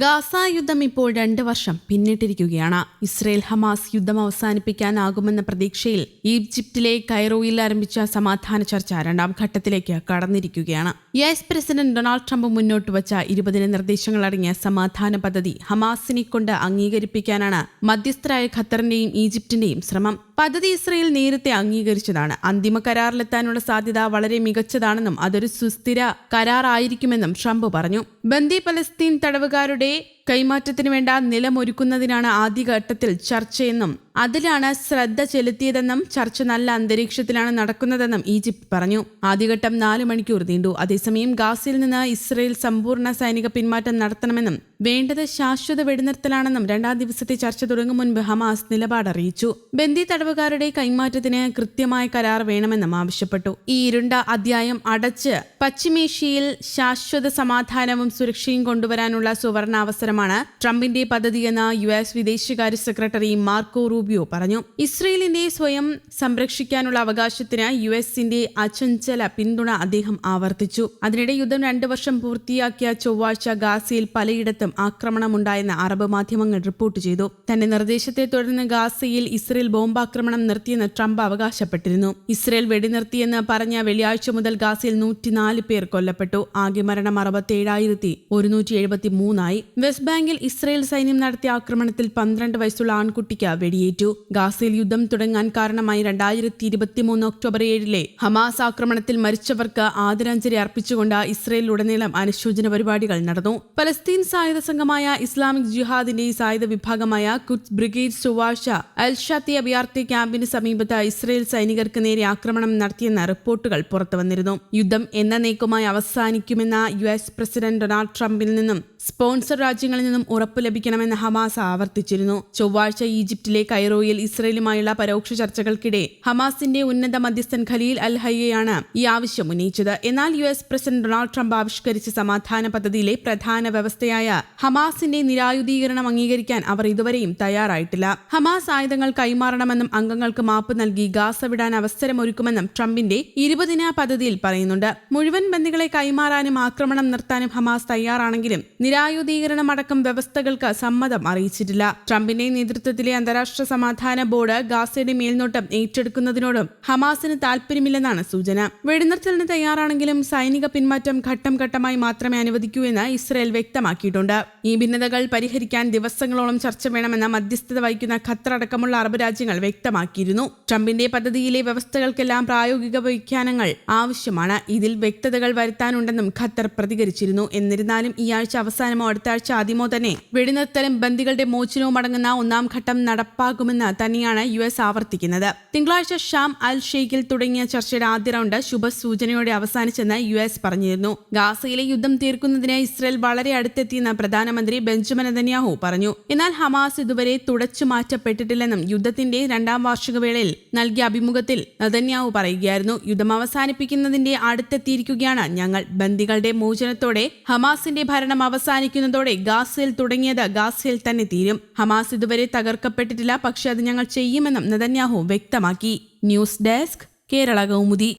Gaza യുദ്ധം ഇപ്പോൾ രണ്ട് വർഷം പിന്നിട്ടിരിക്കുകയാണ്. ഇസ്രയേൽ ഹമാസ് യുദ്ധം അവസാനിപ്പിക്കാനാകുമെന്ന പ്രതീക്ഷയിൽ ഈജിപ്തിലെ കൈറോയിൽ ആരംഭിച്ച സമാധാന ചർച്ച രണ്ടാം ഘട്ടത്തിലേക്ക് കടന്നിരിക്കുകയാണ്. U S president Donald Trump മുന്നോട്ട് വച്ച ഇരുപതിന് നിർദ്ദേശങ്ങൾ അടങ്ങിയ സമാധാന പദ്ധതി ഹമാസിനെ കൊണ്ട് അംഗീകരിപ്പിക്കാനാണ് മധ്യസ്ഥരായ ഖത്തറിന്റെയും ഈജിപ്തിന്റെയും ശ്രമം. പദ്ധതി ഇസ്രയേൽ നേരത്തെ അംഗീകരിച്ചതാണ്. അന്തിമ കരാറിലെത്താനുള്ള സാധ്യത വളരെ മികച്ചതാണെന്നും അതൊരു സുസ്ഥിര കരാറായിരിക്കുമെന്നും ട്രംപ് പറഞ്ഞു. ബന്ദി പലസ്തീൻ തടവുകാരുടെ കൈമാറ്റത്തിന് വേണ്ട നിലമൊരുക്കുന്നതിനാണ് ആദ്യഘട്ടത്തിൽ ചർച്ചയെന്നും അതിലാണ് ശ്രദ്ധ ചെലുത്തിയതെന്നും ചർച്ച നല്ല അന്തരീക്ഷത്തിലാണ് നടക്കുന്നതെന്നും ഈജിപ്ത് പറഞ്ഞു. ആദ്യഘട്ടം നാല് മണിക്കൂർ നീണ്ടു. അതേസമയം ഗാസിൽ നിന്ന് ഇസ്രയേൽ സമ്പൂർണ സൈനിക പിന്മാറ്റം നടത്തണമെന്നും വേണ്ടത് ശാശ്വത വെടിനിർത്തലാണെന്നും രണ്ടാം ദിവസത്തെ ചർച്ച തുടങ്ങും മുൻപ് ഹമാസ് നിലപാട് അറിയിച്ചു. ബന്ദി തടവുകാരുടെ കൈമാറ്റത്തിന് കൃത്യമായ കരാർ വേണമെന്നും ആവശ്യപ്പെട്ടു. ഈ ഇരുണ്ട അധ്യായം അടച്ച് പശ്ചിമേഷ്യയിൽ ശാശ്വത സമാധാനവും സുരക്ഷയും കൊണ്ടുവരാനുള്ള സുവർണ അവസരമാണ് ട്രംപിന്റെ പദ്ധതിയെന്ന് യു എസ് വിദേശകാര്യ സെക്രട്ടറി മാർക്കോ റൂബിയോ പറഞ്ഞു. ഇസ്രയേലിന്റെ സ്വയം സംരക്ഷിക്കാനുള്ള അവകാശത്തിന് യു എസിന്റെ അചഞ്ചല പിന്തുണ അദ്ദേഹം ആവർത്തിച്ചു. അതിനിടെ യുദ്ധം രണ്ടു വർഷം പൂർത്തിയാക്കിയ ചൊവ്വാഴ്ച ഗാസയിൽ പലയിടത്തും ആക്രമണമുണ്ടായെന്ന് അറബ് മാധ്യമങ്ങൾ റിപ്പോർട്ട് ചെയ്തു. തന്റെ നിർദ്ദേശത്തെ തുടർന്ന് ഗാസയിൽ ഇസ്രയേൽ ബോംബാക്രമണം നിർത്തിയെന്ന് ട്രംപ് അവകാശപ്പെട്ടിരുന്നു. ഇസ്രയേൽ വെടിനിർത്തിയെന്ന് പറഞ്ഞ വെള്ളിയാഴ്ച മുതൽ ഗാസയിൽ നൂറ്റിനാല് പേർ കൊല്ലപ്പെട്ടു. ആകെ മരണം അറുപത്തേഴായിരത്തി ഒരുന്നൂറ്റി എഴുപത്തി മൂന്നായി വെസ്റ്റ് ബാങ്കിൽ ഇസ്രയേൽ സൈന്യം നടത്തിയ ആക്രമണത്തിൽ പന്ത്രണ്ട് വയസ്സുള്ള ആൺകുട്ടിക്ക് വെടിയേറ്റു. ഗാസയിൽ യുദ്ധം തുടങ്ങാൻ കാരണമായി രണ്ടായിരത്തി ഇരുപത്തിമൂന്ന് ഒക്ടോബർ ഏഴിലെ ഹമാസ് ആക്രമണത്തിൽ മരിച്ചവർക്ക് ആദരാഞ്ജലി അർപ്പിച്ചുകൊണ്ട് ഇസ്രയേലിലുടനീളം അനുശോചന പരിപാടികൾ നടന്നു. പലസ്തീൻ സായുധ സംഘമായ ഇസ്ലാമിക് ജിഹാദിന്റെ സായുധ വിഭാഗമായ കുറ്റ് ബ്രിഗേഡ് ചൊവ്വാഴ്ച അൽഷാത്തി അഭയാർത്ഥി ക്യാമ്പിന് സമീപത്ത് ഇസ്രയേൽ സൈനികർക്ക് നേരെ ആക്രമണം നടത്തിയെന്ന റിപ്പോർട്ടുകൾ പുറത്തുവന്നിരുന്നു. യുദ്ധം എന്നേക്കുമായി അവസാനിക്കുമെന്ന യു എസ് പ്രസിഡന്റ് ഡൊണാൾഡ് ട്രംപിൽ നിന്നും സ്പോൺസർ രാജ്യങ്ങളിൽ നിന്നും ഉറപ്പ് ലഭിക്കണമെന്ന് ഹമാസ് ആവർത്തിച്ചിരുന്നു. ചൊവ്വാഴ്ച ഈജിപ്തിലെ കൈറോയിൽ ഇസ്രയേലുമായുള്ള പരോക്ഷ ചർച്ചകൾക്കിടെ ഹമാസിന്റെ ഉന്നത മധ്യസ്ഥൻ ഖലീൽ അൽ ഹയ്യയാണ് ഈ ആവശ്യം ഉന്നയിച്ചത്. എന്നാൽ U S president Donald Trump ആവിഷ്കരിച്ച സമാധാന പദ്ധതിയിലെ പ്രധാന വ്യവസ്ഥയായ ഹമാസിന്റെ നിരായുധീകരണം അംഗീകരിക്കാൻ അവർ ഇതുവരെയും തയ്യാറായിട്ടില്ല. ഹമാസ് ആയുധങ്ങൾ കൈമാറണമെന്നും അംഗങ്ങൾക്ക് മാപ്പ് നൽകി ഗാസ വിടാൻ അവസരമൊരുക്കുമെന്നും ട്രംപിന്റെ ഇരുപതിന പദ്ധതിയിൽ പറയുന്നുണ്ട്. മുഴുവൻ ബന്ദികളെ കൈമാറാനും ആക്രമണം നിർത്താനും ഹമാസ് തയ്യാറാണെങ്കിലും നിരായുധീകരണം അടക്കം വ്യവസ്ഥകൾക്ക് സമ്മതം അറിയിച്ചിട്ടില്ല. ട്രംപിന്റെ നേതൃത്വത്തിലെ അന്താരാഷ്ട്ര സമാധാന ബോർഡ് ഗാസയുടെ മേൽനോട്ടം ഏറ്റെടുക്കുന്നതിനോടും ഹമാസിന് താൽപര്യമില്ലെന്നാണ് സൂചന. വെടിനിർത്തലിന് തയ്യാറാണെങ്കിലും സൈനിക പിന്മാറ്റം ഘട്ടം ഘട്ടമായി മാത്രമേ അനുവദിക്കൂ എന്ന് ഇസ്രയേൽ വ്യക്തമാക്കിയിട്ടുണ്ട്. ഈ ഭിന്നതകൾ പരിഹരിക്കാൻ ദിവസങ്ങളോളം ചർച്ച വേണമെന്ന മധ്യസ്ഥത വഹിക്കുന്ന ഖത്തർ അടക്കമുള്ള അറബ് രാജ്യങ്ങൾ വ്യക്തമാക്കിയിരുന്നു. ട്രംപിന്റെ പദ്ധതിയിലെ വ്യവസ്ഥകൾക്കെല്ലാം പ്രായോഗിക വ്യാഖ്യാനങ്ങൾ ആവശ്യമാണ്. ഇതിൽ വ്യക്തതകൾ വരുത്താനുണ്ടെന്നും ഖത്തർ പ്രതികരിച്ചിരുന്നു. എന്നിരുന്നാലും ഈ ആഴ്ച അവസാനമോ അടുത്ത ആഴ്ച ആദ്യമോ തന്നെ? വെടിനിർത്തലും ബന്ദികളുടെ മോചനവും അടങ്ങുന്ന ഒന്നാം ഘട്ടം നടപ്പാക്കുമെന്ന് തന്നെയാണ് യു എസ് ആവർത്തിക്കുന്നത്. തിങ്കളാഴ്ച ഷാം അൽ ഷെയ്ഖിൽ തുടങ്ങിയ ചർച്ചയുടെ ആദ്യ റൗണ്ട് ശുഭസൂചനയോടെ അവസാനിച്ചെന്ന് യു എസ് പറഞ്ഞിരുന്നു. ഗാസയിലെ യുദ്ധം തീർക്കുന്നതിന് ഇസ്രയേൽ വളരെ അടുത്തെത്തിയെന്ന് പ്രധാനമന്ത്രി ബെഞ്ചമിൻ നെതന്യാഹു പറഞ്ഞു. എന്നാൽ ഹമാസ് ഇതുവരെ തുടച്ചു മാറ്റപ്പെട്ടിട്ടില്ലെന്നും യുദ്ധത്തിന്റെ രണ്ടാം വാർഷിക വേളയിൽ നൽകിയ അഭിമുഖത്തിൽ നെതന്യാഹു പറയുകയായിരുന്നു. യുദ്ധം അവസാനിപ്പിക്കുന്നതിന്റെ അടുത്തെത്തിയിരിക്കുകയാണ് ഞങ്ങൾ. ബന്ദികളുടെ മോചനത്തോടെ ഹമാസിന്റെ ഭരണം അവസാനിക്കുന്നതോടെ ഗാസയിൽ തുടങ്ങിയത് ഗാസയിൽ തന്നെ തീരും. ഹമാസ് ഇതുവരെ തകർക്കപ്പെട്ടിട്ടില്ല പക്ഷേ അത് ഞങ്ങൾ ചെയ്യുമെന്നും നെതന്യാഹു വ്യക്തമാക്കി. News desk Kerala Kaumudi.